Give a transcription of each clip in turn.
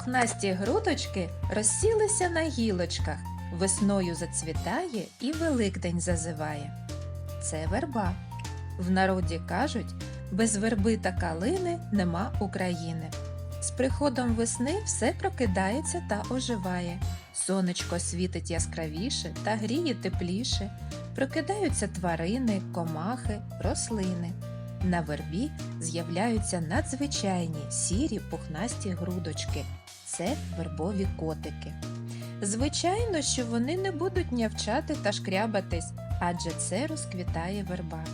Пухнасті грудочки розсілися на гілочках, весною зацвітає і Великдень зазиває. Це верба. В народі кажуть, без верби та калини нема України. З приходом весни все прокидається та оживає. Сонечко світить яскравіше та гріє тепліше. Прокидаються тварини, комахи, рослини. На вербі з'являються надзвичайні сірі пухнасті грудочки. Це вербові котики. Звичайно, що вони не будуть нявчати та шкрябатись, адже це розквітає верба.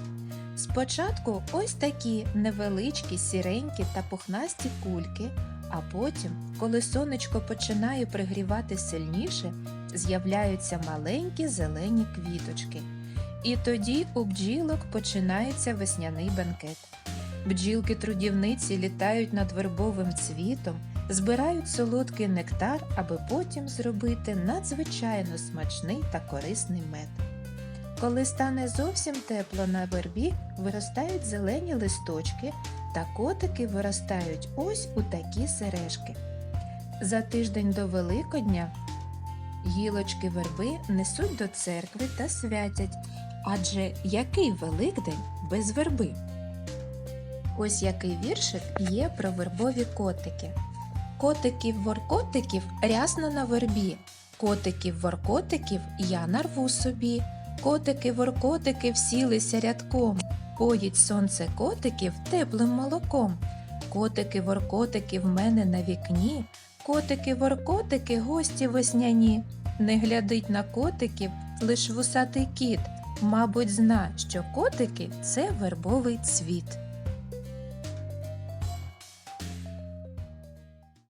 Спочатку ось такі невеличкі, сіренькі та пухнасті кульки, а потім, коли сонечко починає пригрівати сильніше, з'являються маленькі зелені квіточки. І тоді у бджілок починається весняний бенкет. Бджілки-трудівниці літають над вербовим цвітом, збирають солодкий нектар, аби потім зробити надзвичайно смачний та корисний мед. Коли стане зовсім тепло на вербі, виростають зелені листочки, та котики виростають ось у такі сережки. За тиждень до Великодня гілочки верби несуть до церкви та святять. Адже який Великдень без верби? Ось який віршик є про вербові котики. Котиків воркотиків рясно на вербі. Котиків воркотиків я нарву собі. Котики воркотики всілися рядком. Поїть сонце котиків теплим молоком. Котики воркотики в мене на вікні. Котики воркотики гості весняні. Не глядить на котиків лиш вусатий кіт. Мабуть, зна, що котики це вербовий цвіт.